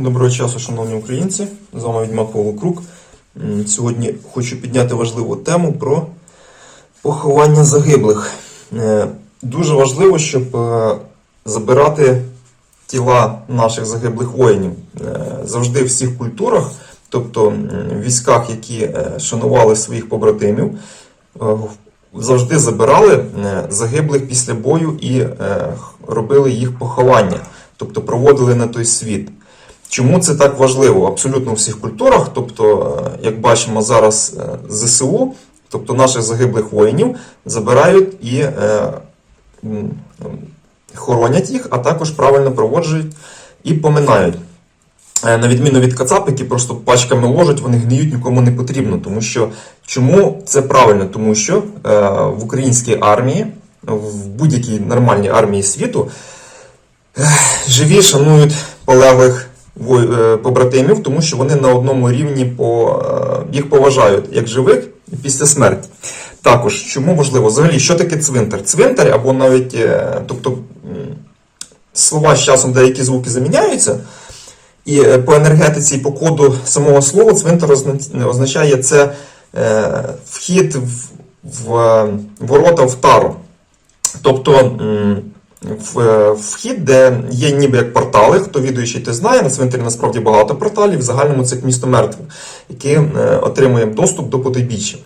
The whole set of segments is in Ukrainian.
Доброго часу, шановні українці. З вами Відьмак Павло. Сьогодні хочу підняти важливу тему про поховання загиблих. Е, Дуже важливо, щоб е, забирати тіла наших загиблих воїнів Е, завжди в всіх культурах, тобто в військах, які шанували своїх побратимів, завжди забирали загиблих після бою і робили їх поховання, тобто проводили на той світ. Чому це так важливо? Абсолютно у всіх культурах. Тобто, е, як бачимо зараз е, ЗСУ, тобто наших загиблих воїнів, забирають і е, хоронять їх, а також правильно проводжують і поминають. Е, На відміну від кацап, які просто пачками ложать, вони гниють нікому не потрібно. Тому що чому це правильно? Тому що е, в українській армії, в будь-якій нормальній армії світу, е, живі шанують полеглих побратимів, тому що вони на одному рівні по, е, їх поважають як живих після смерті. Також чому важливо? Взагалі, що таке цвинтар? Цвинтар або навіть, е, тобто слова з часом деякі звуки заміняються. І е, по енергетиці, і по коду самого слова цвинтар означає це е, вхід в, е, ворота в тару. Тобто е, вхід, де є ніби як портали, хто відуючий, той знає, на цвинтарі насправді багато порталів, в загальному це як місто мертвих, яке е, отримує доступ до потойбіччя.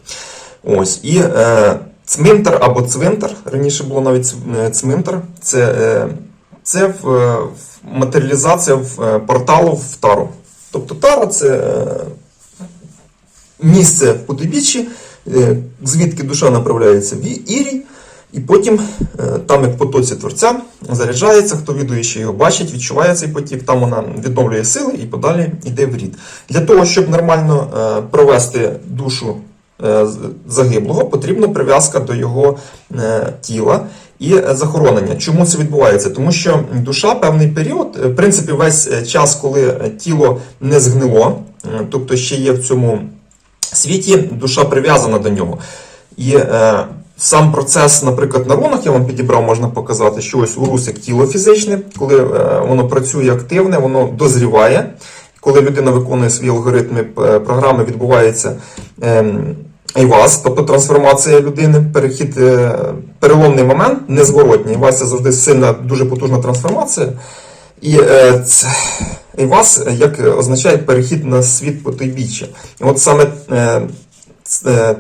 Ось. І е, цминтар або цвинтар, раніше було навіть е, цминтар, це, е, це в, е, в матеріалізація в, е, порталу в тару. Тобто тара це е, місце в потойбіччі, е, звідки душа направляється в Ірій, і потім е, там, як потоці творця, заряджається, хто відуючи його бачить, відчуває цей потік, там вона відновлює сили і подалі йде в рід. Для того, щоб нормально е, провести душу е, загиблого, потрібна прив'язка до його тіла і захоронення. Чому це відбувається? Тому що душа певний період, в принципі, весь час, коли тіло не згнило, тобто ще є в цьому світі, душа прив'язана до нього. І сам процес, наприклад, на рунах я вам підібрав, можна показати, що ось урус як тіло фізичне, коли е, воно працює активне, воно дозріває. Коли людина виконує свої алгоритми е, програми, відбувається ем, Айваз, тобто трансформація людини, перехід, е, переломний момент, незворотній. Айваз це завжди сильна, дуже потужна трансформація. І це, як означає перехід на світ потойбіччя. І от саме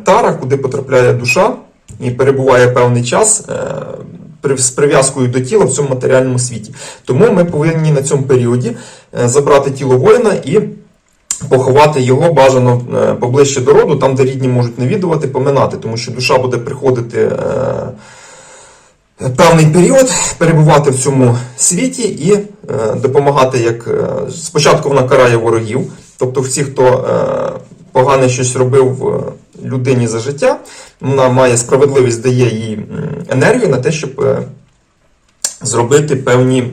тара, куди потрапляє душа і перебуває певний час е, з прив'язкою до тіла в цьому матеріальному світі. Тому ми повинні на цьому періоді е, забрати тіло воїна і поховати його бажано е, поближче до роду, там, де рідні можуть навідувати, поминати, тому що душа буде приходити. Певний період перебувати в цьому світі і е, допомагати, як е, спочатку вона карає ворогів, тобто всі, хто погане щось робив е, людині за життя, вона має справедливість, дає їй енергію на те, щоб е, зробити певні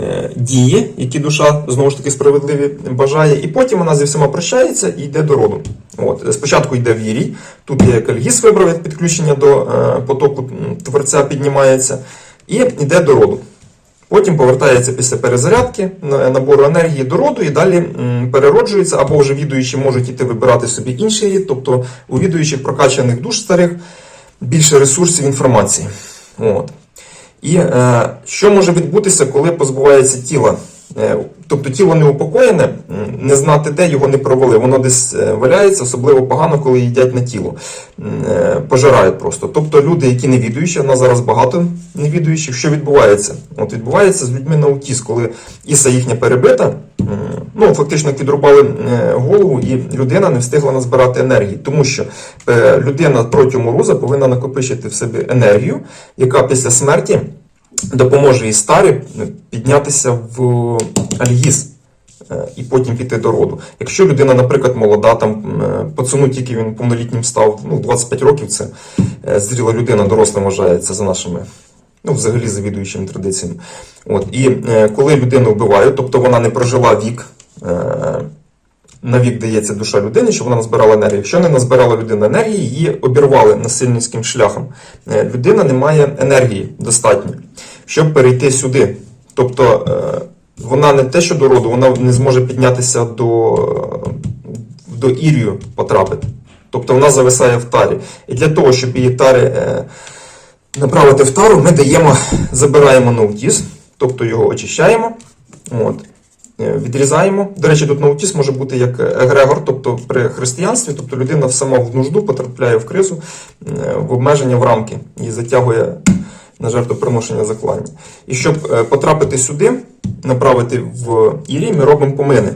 е, дії, які душа знову ж таки справедливі бажає, і потім вона зі всіма прощається і йде до роду. От спочатку йде в Ірій, тут є кальгіс вибрав як підключення до потоку творця піднімається, і йде до роду. Потім повертається після перезарядки, набору енергії до роду і далі перероджується, або вже відуючі можуть іти вибирати собі інший рід, тобто у відуючих прокачаних душ старих більше ресурсів інформації. От. І е, що може відбутися, коли позбувається тіла? Е, тобто тіло не упокоєне, не знати де його не провели. Воно десь е, валяється, особливо погано, коли їдять на тіло. Е, пожирають просто. Тобто люди, які не відуючі, а нас зараз багато невідуючих, що відбувається? От відбувається з людьми на аутіз, коли іса їхня перебита, ну фактично відрубали голову, і людина не встигла назбирати енергії, тому що людина протягом уруза повинна накопичити в себе енергію, яка після смерті допоможе їй старі піднятися в альгіз. е, І потім піти до роду. Якщо людина, наприклад, молода, там е, пацану тільки він повнолітнім став, ну 25 років це е, зріла людина, дорослим вважається за нашими, ну взагалі завідуючими традиціями. От і е, коли людину вбивають, тобто вона не прожила вік. е, На вік дається душа людини, щоб вона назбирала енергію. Якщо не назбирала людина енергії, її обірвали насильницьким шляхом. Е, Людина не має енергії достатньо, щоб перейти сюди. Тобто е, вона не те, що до роду, вона не зможе піднятися до, до Ірію потрапити. Тобто вона зависає в тарі. І для того, щоб її тари е, направити в тару, ми даємо, забираємо наутіз, тобто його очищаємо. От. Е, Відрізаємо. До речі, тут наутіз може бути як егрегор, тобто при християнстві, тобто людина сама в нужду потрапляє в кризу, е, в обмеження в рамки і затягує на жертвоприношення заклання. І щоб е, потрапити сюди, направити в Ірі, ми робимо помини.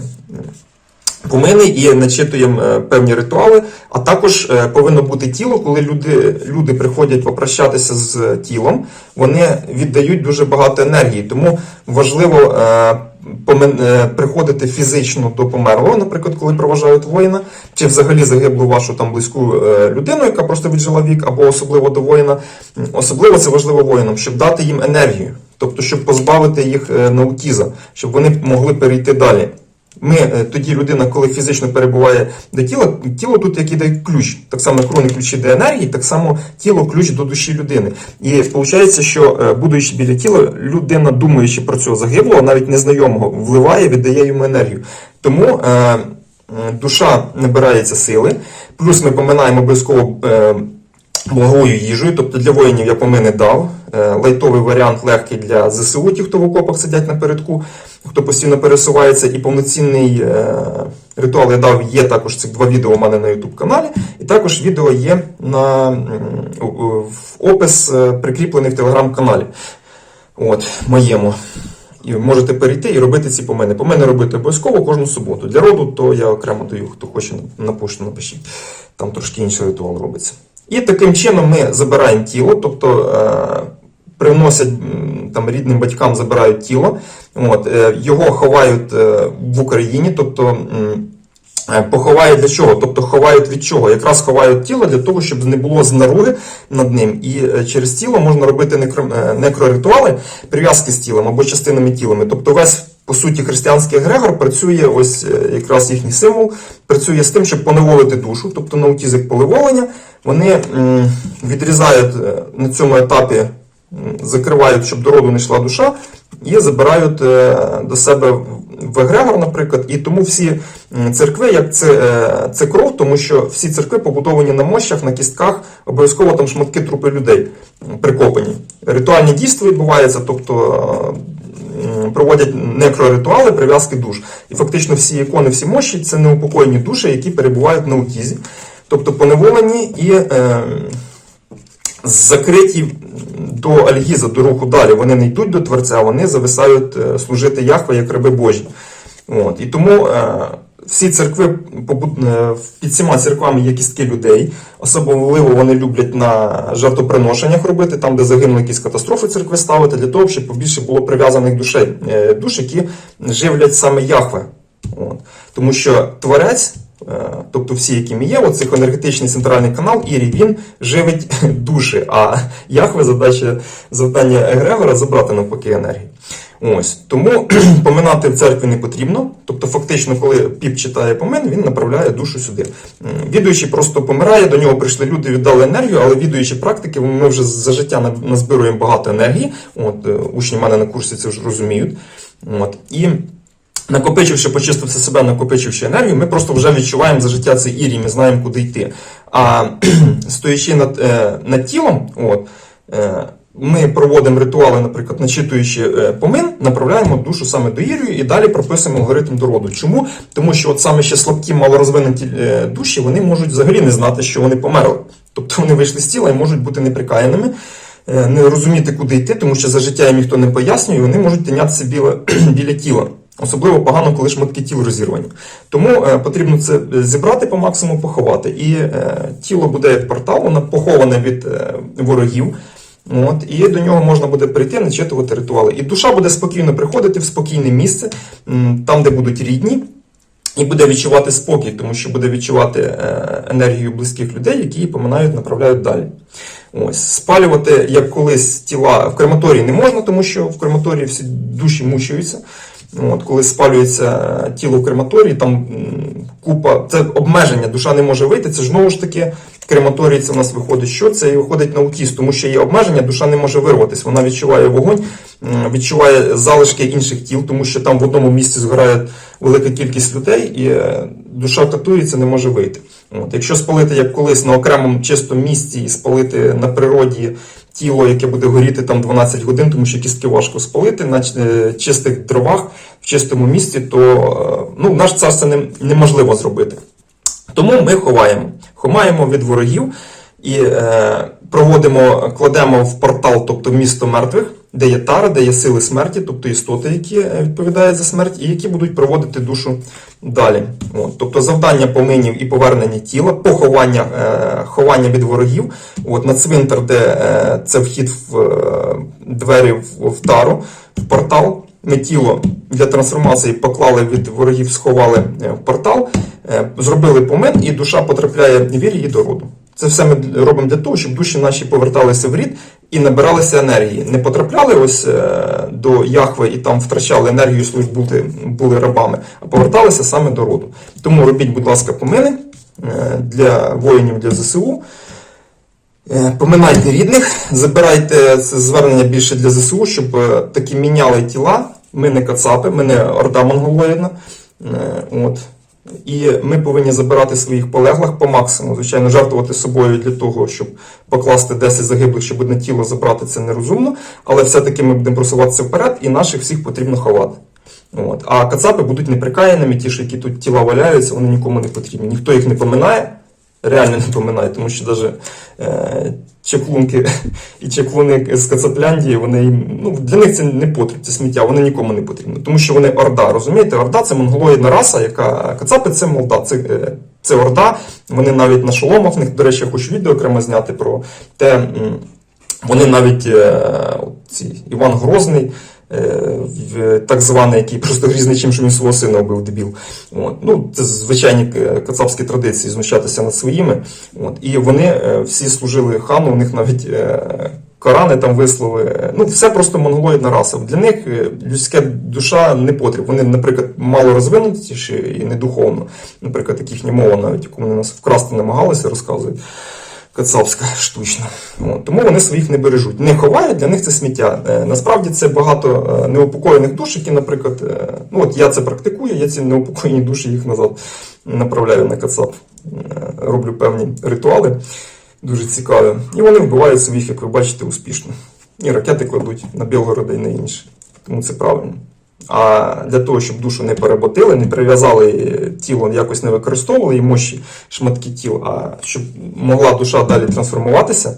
Помини і начитуємо е, певні ритуали, а також е, повинно бути тіло, коли люди, люди приходять попрощатися з тілом, вони віддають дуже багато енергії. Тому важливо приходити фізично до померлого, наприклад, коли проважають воїна, чи взагалі загиблу вашу там близьку е, людину, яка просто віджила вік, або особливо до воїна. Особливо це важливо воїнам, щоб дати їм енергію, тобто щоб позбавити їх наукіза, наутіза, щоб вони могли перейти далі. Ми е, тоді людина, коли фізично перебуває до тіла, тіло тут як іде ключ. Так само як руни ключі до енергії, так само тіло ключ до душі людини. І виходить, що е, будучи біля тіла, людина, думаючи про цього загиблого, навіть незнайомого, вливає, віддає йому енергію. Тому е, душа набирається сили, плюс ми поминаємо обов'язково. Благою їжею, тобто для воїнів я помини дав. Е, Лайтовий варіант легкий для ЗСУ, ті, хто в окопах сидять напередку, хто постійно пересувається, і повноцінний е, ритуал я дав. Є також цих два відео у мене на YouTube каналі, і також відео є на в опис е, прикріплений в телеграм-каналі. От, моєму. І можете перейти і робити ці помини. Помини робити обов'язково кожну суботу. Для роду, то я окремо даю, хто хоче на пошту напишіть. Там трошки інший ритуал робиться. І таким чином ми забираємо тіло, тобто е, приносять там рідним батькам забирають тіло. От, е, його ховають е, в Україні, тобто. Поховають для чого? Тобто ховають від чого? Якраз ховають тіло для того, щоб не було знаруги над ним. І через тіло можна робити некро, некроритуали, прив'язки з тілом або частинами тілами. Тобто весь, по суті, християнський егрегор працює, ось е, якраз їхній символ, працює з тим, щоб поневолити душу, тобто наутіз як поливолення. Вони відрізають е, на цьому етапі, закривають, щоб до роду не йшла душа, і забирають е, до себе в- егрегор, наприклад. І тому всі церкви, як це, це кров, тому що всі церкви побудовані на мощах, на кістках, обов'язково там шматки трупи людей прикопані. Ритуальні дійства відбуваються, тобто. Проводять некроритуали, прив'язки душ. І фактично всі ікони, всі мощі це неупокоєні душі, які перебувають на утізі, тобто поневолені і е, закриті до Альгіза, до руху далі. Вони не йдуть до Творця, вони зависають е, служити Яхве як раби Божі. От. І тому е, всі церкви, е, під всіма церквами є кістки людей. Особливо вони люблять на жертвоприношеннях робити, там, де загинули якісь катастрофи церкви ставити, для того, щоб побільше було прив'язаних душей, е, душ, які живлять саме Яхве. От. Тому що Творець, е, тобто всі, які ми є, оцей енергетичний центральний канал, Ірі, він живить душі, а Яхве задача, завдання Егрегора забрати навпаки енергію. Ось. Тому поминати в церкві не потрібно. Тобто, фактично, коли піп читає помин, він направляє душу сюди. Відуючий просто помирає, до нього прийшли люди, віддали енергію, але відуючі практики, ми вже за життя назбируємо багато енергії. От, е, учні в мене на курсі це вже розуміють. От. І накопичивши, почистивши себе, накопичивши енергію, ми просто вже відчуваємо за життя цей ірій, ми знаємо, куди йти. А стоячи над, е, над тілом, от, е, ми проводимо ритуали, наприклад, начитуючи е, помин, направляємо душу саме до Ірію і далі прописуємо алгоритм до роду. Чому? Тому що от саме ще слабкі, малорозвинуті е, душі, вони можуть взагалі не знати, що вони померли. Тобто вони вийшли з тіла і можуть бути неприкаяними, е, не розуміти, куди йти, тому що за життя їм ніхто не пояснює, і вони можуть тинятися біля, біля тіла. Особливо погано, коли шматки тіл розірвані. Тому е, потрібно це зібрати по максимуму, поховати. І е, тіло буде як портал, воно поховане від е, ворогів. От, і до нього можна буде прийти, начитувати ритуали. І душа буде спокійно приходити в спокійне місце, там, де будуть рідні, і буде відчувати спокій, тому що буде відчувати е, енергію близьких людей, які її поминають, направляють далі. Ось спалювати, як колись тіла в крематорії не можна, тому що в крематорії всі душі мучаються. От, коли спалюється тіло в крематорії, там купа, це обмеження, душа не може вийти. Це ж знову ж таки крематорій, це в нас виходить що? Це і виходить на аутіст, тому що є обмеження, душа не може вирватися. Вона відчуває вогонь, відчуває залишки інших тіл, тому що там в одному місці згорає велика кількість людей, і е, душа катується, не може вийти. От, якщо спалити як колись на окремому чистому місці і спалити на природі тіло, яке буде горіти там 12 годин, тому що кістки важко спалити на е, чистих дровах в чистому місці, то е, ну, наш цар це не, неможливо зробити. Тому ми ховаємо. Ховаємо від ворогів і е, проводимо, кладемо в портал, тобто місто мертвих, де є тара, де є сили смерті, тобто істоти, які е, відповідають за смерть, і які будуть проводити душу далі. От, тобто завдання поминів і повернення тіла, поховання, е, ховання від ворогів. От, на цвинтар, де е, це вхід в е, двері в, в тару, в портал. Ми тіло для трансформації поклали від ворогів, сховали е, в портал, е, зробили помин, і душа потрапляє в вірі і до роду. Це все ми робимо для того, щоб душі наші поверталися в рід і набиралися енергії. Не потрапляли ось е, до Яхви і там втрачали енергію, служб бути, були рабами, а поверталися саме до роду. Тому робіть, будь ласка, помини е, для воїнів для ЗСУ. Е, Поминайте рідних, забирайте це звернення більше для ЗСУ, щоб такі міняли тіла. Ми не кацапи, ми не орда монголоїдна. Е, От. І ми повинні забирати своїх полеглих по максимуму. Звичайно, жертвувати собою для того, щоб покласти 10 загиблих, щоб одне тіло забрати, це нерозумно. Але все-таки ми будемо просуватися вперед, і наших всіх потрібно ховати. От. А кацапи будуть неприкаяними, ті, що які тут тіла валяються, вони нікому не потрібні. Ніхто їх не поминає, реально не поминає, тому що навіть е, чеклунки і чеклуни з Кацапляндії, вони ну, для них це не потрібно, це сміття, вони нікому не потрібні. Тому що вони орда, розумієте? Орда це монголоїдна раса, яка кацапи це молда, це, е, це орда. Вони навіть на шоломах, в них, до речі, я хочу відео окремо зняти про те. Вони навіть е, ці, Іван Грозний, так званий, який просто грізний чим, що він свого сина вбив дебіл. От. Ну, це звичайні е, кацапські традиції знущатися над своїми. От. І вони е, всі служили хану, у них навіть е, Корани там вислови. Ну, все просто монголоїдна раса. Для них е, людська душа не потрібна. Вони, наприклад, мало розвинутіші і не духовно. Наприклад, їхня мова, навіть яку вони нас вкрасти намагалися, розказують кацапська штучна. От, тому вони своїх не бережуть. Не ховають, для них це сміття. Е, насправді це багато е, неупокоєних душ, які, наприклад, е, ну от я це практикую, я ці неупокоєні душі їх назад направляю на кацап. Роблю певні ритуали, дуже цікаві. І вони вбивають своїх, як ви бачите, успішно. І ракети кладуть на Білгорода і на інше. Тому це правильно. А для того, щоб душу не переботили, не прив'язали е, тіло, якось не використовували і мощі шматки тіл, а щоб могла душа далі трансформуватися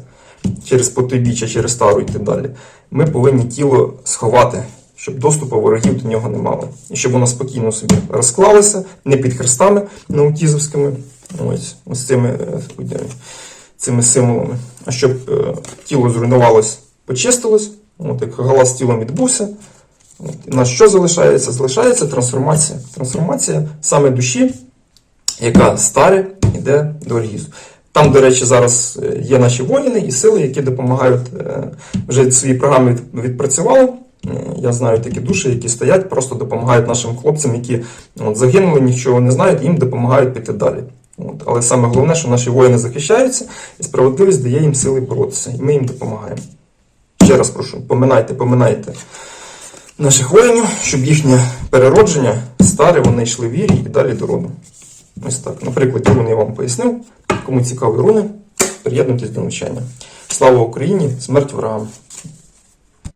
через потойбіччя, через тару йти далі, ми повинні тіло сховати, щоб доступу ворогів до нього не мали. І щоб воно спокійно собі розклалося, не під хрестами наутізовськими, ось, ось цими, е, цими символами, а щоб е, тіло зруйнувалось, почистилось, от як галас тілом відбувся. Нас що залишається? Залишається трансформація. Трансформація саме душі, яка старе йде до Альгізу. Там, до речі, зараз е, є наші воїни і сили, які допомагають е, вже свої програми відпрацювали. Я знаю такі душі, які стоять, просто допомагають нашим хлопцям, які от, загинули, нічого не знають, їм допомагають піти далі. От. Але саме головне, що наші воїни захищаються, і справедливість дає їм сили боротися, і ми їм допомагаємо. Ще раз прошу, поминайте, поминайте наших воїнів, щоб їхнє переродження старе, вони йшли вірі і далі до роду. Ось так. Наприклад, руни я вам пояснив. Кому цікаві руни, приєднуйтесь до навчання. Слава Україні! Смерть ворогам!